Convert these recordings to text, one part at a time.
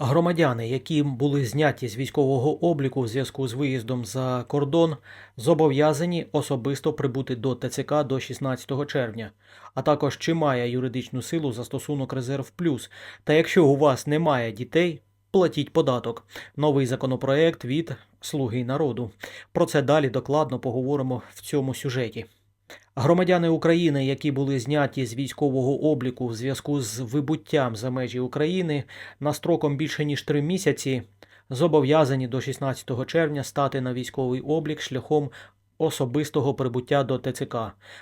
Громадяни, які були зняті з військового обліку в зв'язку з виїздом за кордон, зобов'язані особисто прибути до ТЦК до 16 червня, а також чи має юридичну силу застосунок Резерв Плюс. Та якщо у вас немає дітей, платіть податок. Новий законопроект від Слуги народу. Про це далі докладно поговоримо в цьому сюжеті. Громадяни України, які були зняті з військового обліку в зв'язку з вибуттям за межі України на строком більше ніж три місяці, зобов'язані до 16 червня стати на військовий облік шляхом особистого прибуття до ТЦК.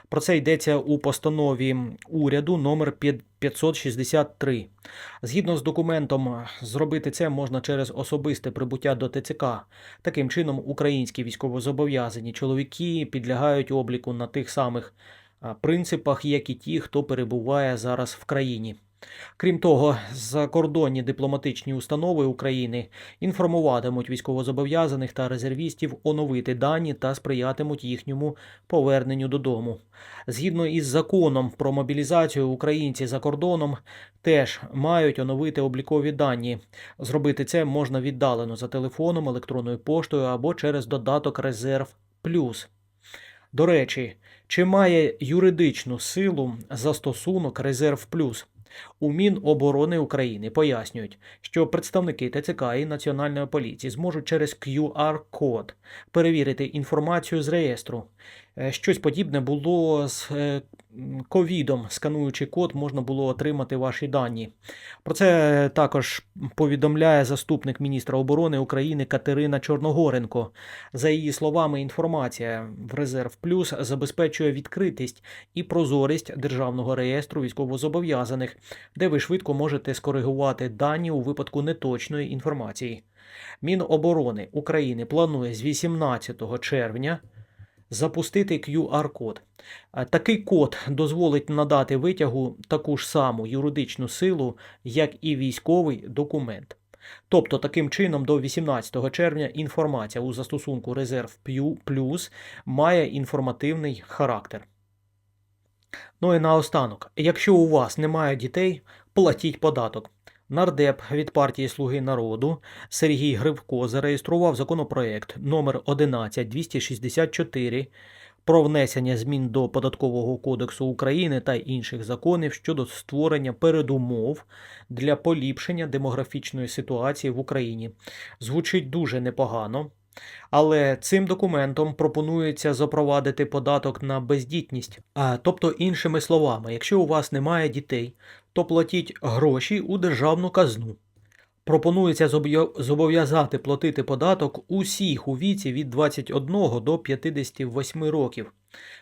Про це йдеться у постанові уряду номер 563. Згідно з документом, зробити це можна через особисте прибуття до ТЦК. Таким чином, українські військовозобов'язані чоловіки підлягають обліку на тих самих принципах, як і ті, хто перебуває зараз в країні. Крім того, закордонні дипломатичні установи України інформуватимуть військовозобов'язаних та резервістів оновити дані та сприятимуть їхньому поверненню додому. Згідно із законом про мобілізацію, українці за кордоном теж мають оновити облікові дані. Зробити це можна віддалено за телефоном, електронною поштою або через додаток Резерв Плюс. До речі, чи має юридичну силу застосунок Резерв Плюс? У Міноборони України пояснюють, що представники ТЦК і Національної поліції зможуть через QR-код перевірити інформацію з реєстру. Е, Щось подібне було з е, ковідом. Скануючи код, можна було отримати ваші дані. Про це також повідомляє заступник міністра оборони України Катерина Чорногоренко. За її словами, інформація в Резерв Плюс забезпечує відкритість і прозорість державного реєстру військовозобов'язаних, де ви швидко можете скоригувати дані у випадку неточної інформації. Міноборони України планує з 18 червня запустити QR-код. Такий код дозволить надати витягу таку ж саму юридичну силу, як і військовий документ. Тобто, таким чином, до 18 червня інформація у застосунку Резерв Плюс має інформативний характер. Ну і наостанок, якщо у вас немає дітей, платіть податок. Нардеп від партії Слуги народу Сергій Гривко зареєстрував законопроект номер 11264 про внесення змін до Податкового кодексу України та інших законів щодо створення передумов для поліпшення демографічної ситуації в Україні. Звучить дуже непогано. Але цим документом пропонується запровадити податок на бездітність. А, тобто, іншими словами, якщо у вас немає дітей, то платіть гроші у державну казну. Пропонується зобов'язати платити податок усіх у віці від 21 до 58 років,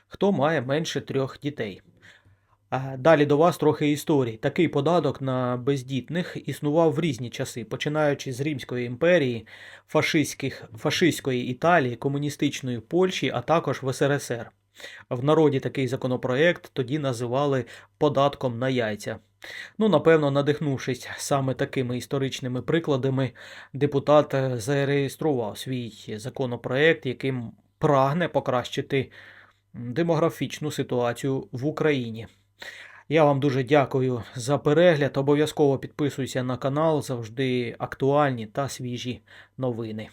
хто має менше трьох дітей. Далі до вас трохи історій. Такий податок на бездітних існував в різні часи, починаючи з Римської імперії, фашистських, фашистської Італії, комуністичної Польщі, а також в СРСР. В народі такий законопроект тоді називали податком на яйця. Ну, напевно, надихнувшись саме такими історичними прикладами, депутат е, зареєстрував свій законопроект, яким прагне покращити демографічну ситуацію в Україні. Я вам дуже дякую за перегляд. Обов'язково підписуйся на канал, завжди актуальні та свіжі новини.